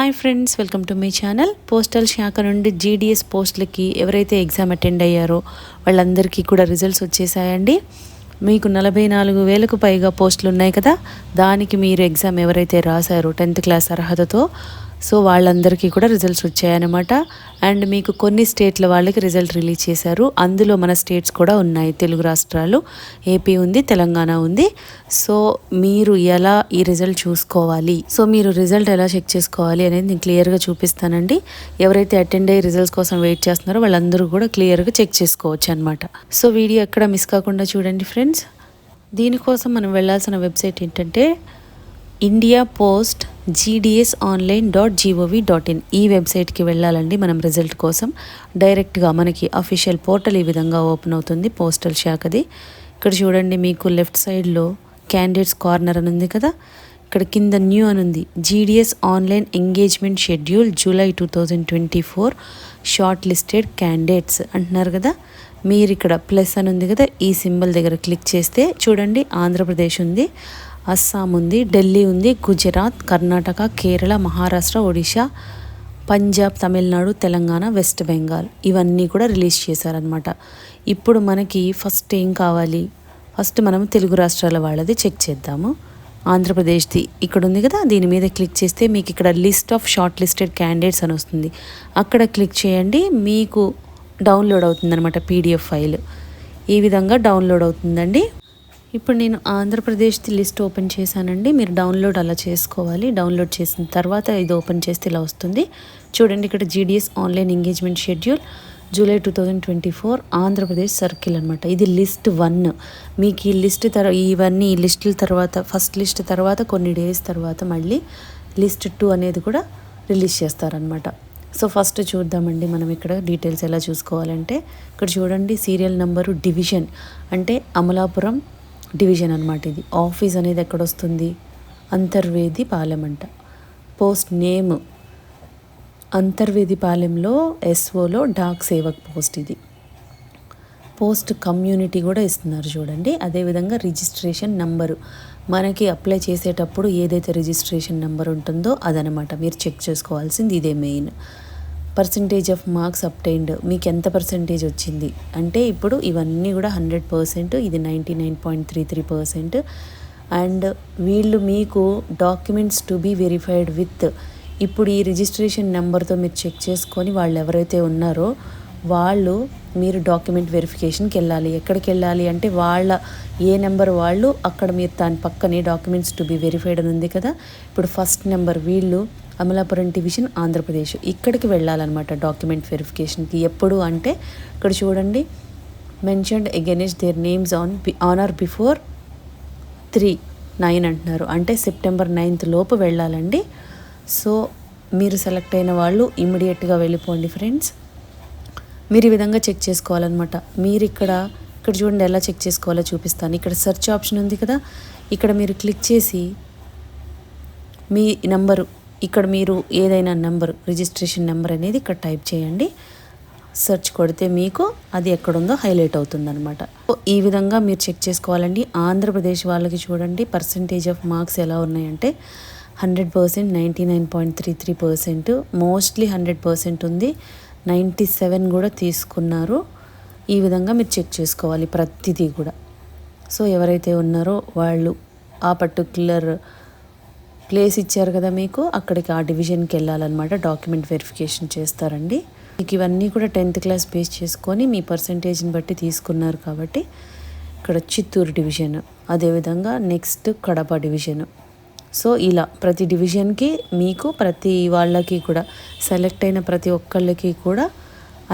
Hi friends welcome to మీ channel postal శాఖ నుండి జీడిఎస్ పోస్టులకి ఎవరైతే ఎగ్జామ్ అటెండ్ అయ్యారో వాళ్ళందరికీ కూడా రిజల్ట్స్ వచ్చేసాయండి. మీకు నలభై నాలుగు వేలకు పైగా పోస్టులు ఉన్నాయి కదా దానికి మీరు ఎగ్జామ్ ఎవరైతే రాశారో టెన్త్ క్లాస్ అర్హతతో సో వాళ్ళందరికీ కూడా రిజల్ట్స్ వచ్చాయన్నమాట. అండ్ మీకు కొన్ని స్టేట్ల వాళ్ళకి రిజల్ట్ రిలీజ్ చేశారు. అందులో మన స్టేట్స్ కూడా ఉన్నాయి. తెలుగు రాష్ట్రాలు ఏపీ ఉంది తెలంగాణ ఉంది. సో మీరు ఎలా ఈ రిజల్ట్ చూసుకోవాలి? సో మీరు రిజల్ట్ ఎలా చెక్ చేసుకోవాలి అనేది నేను క్లియర్గా చూపిస్తానండి. ఎవరైతే అటెండ్ అయ్యి రిజల్ట్స్ కోసం వెయిట్ చేస్తున్నారో వాళ్ళందరూ కూడా క్లియర్గా చెక్ చేసుకోవచ్చు అనమాట సో వీడియో ఎక్కడ మిస్ కాకుండా చూడండి ఫ్రెండ్స్ దీనికోసం మనం వెళ్ళాల్సిన వెబ్సైట్ ఏంటంటే India post GDS online dot gov dot in ఈ వెబ్సైట్కి వెళ్ళాలండి మనం రిజల్ట్ కోసం. డైరెక్ట్గా మనకి అఫీషియల్ పోర్టల్ ఈ విధంగా ఓపెన్ అవుతుంది పోస్టల్ శాఖది ఇక్కడ చూడండి మీకు లెఫ్ట్ సైడ్లో క్యాండిడేట్స్ కార్నర్ అని ఉంది కదా. ఇక్కడ కింద న్యూ అని ఉంది. GDS online engagement schedule July two thousand twenty four short listed candidates అంటున్నారు కదా. మీరు ఇక్కడ ప్లస్ అని ఉంది కదా ఈ సింబల్ దగ్గర క్లిక్ చేస్తే చూడండి ఆంధ్రప్రదేశ్ ఉంది. అస్సాం ఉంది ఢిల్లీ ఉంది గుజరాత్ కర్ణాటక కేరళ మహారాష్ట్ర ఒడిశా పంజాబ్ తమిళనాడు తెలంగాణ వెస్ట్ బెంగాల్ ఇవన్నీ కూడా రిలీజ్ చేశారనమాట ఇప్పుడు మనకి ఫస్ట్ ఏం కావాలి? ఫస్ట్ మనం తెలుగు రాష్ట్రాల వాళ్ళది చెక్ చేద్దాము. ఆంధ్రప్రదేశ్ది ఇక్కడ ఉంది కదా దీని మీద క్లిక్ చేస్తే మీకు ఇక్కడ list of short listed candidates అని వస్తుంది. అక్కడ క్లిక్ చేయండి మీకు డౌన్లోడ్ అవుతుందన్నమాట పీడిఎఫ్ ఫైల్. ఈ విధంగా డౌన్లోడ్ అవుతుందండి. ఇప్పుడు నేను ఆంధ్రప్రదేశ్ది లిస్ట్ ఓపెన్ చేశానండి. మీరు డౌన్లోడ్ అలా చేసుకోవాలి. డౌన్లోడ్ చేసిన తర్వాత ఇది ఓపెన్ చేస్తే ఇలా వస్తుంది. చూడండి ఇక్కడ GDS online engagement schedule July two thousand twenty four Andhra Pradesh circle అనమాట ఇది లిస్ట్ వన్. మీకు ఈ లిస్ట్ తర్వాత ఇవన్నీ ఈ లిస్టుల తర్వాత ఫస్ట్ లిస్ట్ తర్వాత కొన్ని డేస్ తర్వాత మళ్ళీ లిస్ట్ టూ అనేది కూడా రిలీజ్ చేస్తారనమాట సో ఫస్ట్ చూద్దామండి మనం ఇక్కడ డీటెయిల్స్ ఎలా చూసుకోవాలంటే ఇక్కడ చూడండి సీరియల్ నెంబరు డివిజన్ అంటే అమలాపురం డివిజన్ అనమాట ఇది. ఆఫీస్ అనేది ఎక్కడ వస్తుంది అంతర్వేది పాలెం అంట. పోస్ట్ నేమ్ అంతర్వేది పాలెంలో ఎస్ఓలో డాక్ సేవక్ పోస్ట్ ఇది. పోస్ట్ కమ్యూనిటీ కూడా ఇస్తున్నారు చూడండి. అదేవిధంగా రిజిస్ట్రేషన్ నంబరు. మనకి అప్లై చేసేటప్పుడు ఏదైతే రిజిస్ట్రేషన్ నెంబర్ ఉంటుందో అదనమాట మీరు చెక్ చేసుకోవాల్సింది ఇదే main. Percentage of marks obtained మీకు ఎంత పర్సంటేజ్ వచ్చింది? అంటే ఇప్పుడు ఇవన్నీ కూడా హండ్రెడ్ పర్సెంట్ ఇది ninety nine point three three percent and వీళ్ళు మీకు documents to be verified with ఇప్పుడు ఈ రిజిస్ట్రేషన్ నెంబర్తో మీరు చెక్ చేసుకొని వాళ్ళు ఎవరైతే ఉన్నారో వాళ్ళు మీరు డాక్యుమెంట్ వెరిఫికేషన్కి వెళ్ళాలి. ఎక్కడికి వెళ్ళాలి అంటే వాళ్ళ ఏ నెంబర్ వాళ్ళు అక్కడ మీరు దాని పక్కనే డాక్యుమెంట్స్ టు బి వెరిఫైడ్ అని ఉంది కదా. ఇప్పుడు ఫస్ట్ నెంబర్ వీళ్ళు అమలాపురం డివిజన్ ఆంధ్రప్రదేశ్. ఇక్కడికి వెళ్ళాలన్నమాట డాక్యుమెంట్ వెరిఫికేషన్కి. ఎప్పుడు అంటే ఇక్కడ చూడండి. Mentioned against their names on on or before three nine అంటున్నారు. అంటే సెప్టెంబర్ నైన్త్ లోపు వెళ్ళాలండి. సో మీరు సెలెక్ట్ అయిన వాళ్ళు ఇమ్మీడియట్గా వెళ్ళిపోండి ఫ్రెండ్స్ మీరు ఈ విధంగా చెక్ చేసుకోవాలన్నమాట. మీరు ఇక్కడ ఇక్కడ చూడండి ఎలా చెక్ చేసుకోవాలో చూపిస్తాను. ఇక్కడ సెర్చ్ ఆప్షన్ ఉంది కదా. ఇక్కడ మీరు క్లిక్ చేసి మీ నెంబరు ఇక్కడ మీరు ఏదైనా నెంబర్ రిజిస్ట్రేషన్ నెంబర్ అనేది ఇక్కడ టైప్ చేయండి. సెర్చ్ కొడితే మీకు అది ఎక్కడుందో హైలైట్ అవుతుందన్నమాట. ఈ విధంగా మీరు చెక్ చేసుకోవాలండి. ఆంధ్రప్రదేశ్ వాళ్ళకి చూడండి పర్సంటేజ్ ఆఫ్ మార్క్స్ ఎలా ఉన్నాయంటే hundred percent ninety nine point three three percent mostly hundred percent ఉంది. నైంటీ సెవెన్ కూడా తీసుకున్నారు. ఈ విధంగా మీరు చెక్ చేసుకోవాలి ప్రతిదీ కూడా. సో ఎవరైతే ఉన్నారో వాళ్ళు ఆ పర్టిక్యులర్ ప్లేస్ ఇచ్చారు కదా మీకు అక్కడికి ఆ డివిజన్కి వెళ్ళాలన్నమాట డాక్యుమెంట్ వెరిఫికేషన్ చేస్తారండి. మీకు ఇవన్నీ కూడా టెన్త్ క్లాస్ బేస్ చేసుకొని మీ పర్సంటేజ్ని బట్టి తీసుకున్నారు కాబట్టి ఇక్కడ చిత్తూరు డివిజన్ అదేవిధంగా నెక్స్ట్ కడప డివిజన్ సో ఇలా ప్రతి డివిజన్కి మీకు ప్రతి వాళ్ళకి కూడా సెలెక్ట్ అయిన ప్రతి ఒక్కళ్ళకి కూడా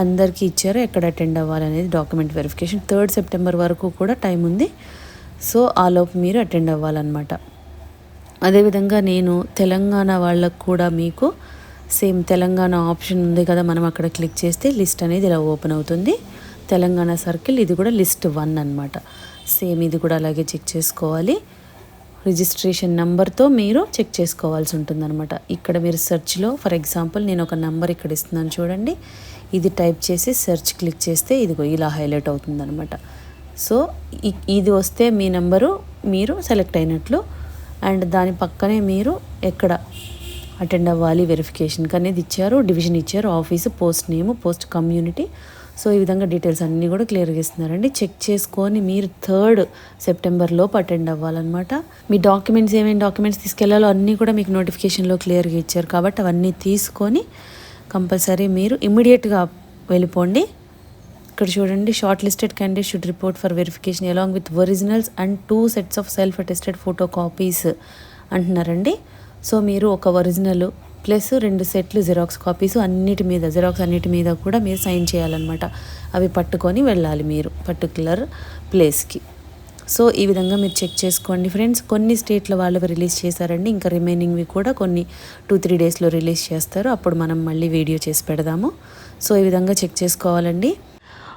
అందరికీ ఇచ్చారు ఎక్కడ అటెండ్ అవ్వాలనేది డాక్యుమెంట్ వెరిఫికేషన్ థర్డ్ సెప్టెంబర్ వరకు కూడా టైం ఉంది. సో ఆ లోపు మీరు అటెండ్ అవ్వాలన్నమాట. అదేవిధంగా నేను తెలంగాణ వాళ్ళకు కూడా మీకు సేమ్ తెలంగాణ ఆప్షన్ ఉంది కదా మనం అక్కడ క్లిక్ చేస్తే లిస్ట్ అనేది ఇలా ఓపెన్ అవుతుంది. తెలంగాణ సర్కిల్ ఇది కూడా లిస్ట్ వన్ అనమాట సేమ్ ఇది కూడా అలాగే చెక్ చేసుకోవాలి. రిజిస్ట్రేషన్ నెంబర్తో మీరు చెక్ చేసుకోవాల్సి ఉంటుందన్నమాట. ఇక్కడ మీరు సెర్చ్లో ఫర్ ఎగ్జాంపుల్ నేను ఒక నెంబర్ ఇక్కడ ఇస్తున్నాను చూడండి. ఇది టైప్ చేసి సెర్చ్ క్లిక్ చేస్తే ఇదిగో ఇలా హైలైట్ అవుతుందన్నమాట. సో ఇది వస్తే మీ నెంబరు మీరు సెలెక్ట్ అయినట్లు అండ్ దాని పక్కనే మీరు ఎక్కడ అటెండ్ అవ్వాలి వెరిఫికేషన్కి అనేది ఇచ్చారు డివిజన్ ఇచ్చారు office post name post community. So ఈ విధంగా డీటెయిల్స్ అన్నీ కూడా క్లియర్గా ఇస్తున్నారండి చెక్ చేసుకొని మీరు థర్డ్ సెప్టెంబర్ లోపు అటెండ్ అవ్వాలన్నమాట. మీ డాక్యుమెంట్స్ ఏమేమి డాక్యుమెంట్స్ తీసుకెళ్ళాలో అన్నీ కూడా మీకు నోటిఫికేషన్లో క్లియర్గా ఇచ్చారు. కాబట్టి అవన్నీ తీసుకొని కంపల్సరీ మీరు ఇమ్మీడియట్గా వెళ్ళిపోండి. ఇక్కడ చూడండి short listed candidate should report for verification along with originals and two sets of self attested photo copies అంటున్నారండి. సో మీరు ఒక ఒరిజినల్ ప్లస్ రెండు సెట్లు జిరాక్స్ కాపీస్ అన్నిటి మీద జిరాక్స్ అన్నిటి మీద కూడా మీరు సైన్ చేయాలన్నమాట. అవి పట్టుకొని వెళ్ళాలి మీరు పర్టికులర్ ప్లేస్కి సో ఈ విధంగా మీరు చెక్ చేసుకోండి ఫ్రెండ్స్ కొన్ని స్టేట్ల వాళ్ళు రిలీజ్ చేశారండి ఇంకా రిమైనింగ్వి కూడా కొన్ని టూ త్రీ డేస్లో రిలీజ్ చేస్తారు. అప్పుడు మనం మళ్ళీ వీడియో చేసి పెడదాము. సో ఈ విధంగా చెక్ చేసుకోవాలండి.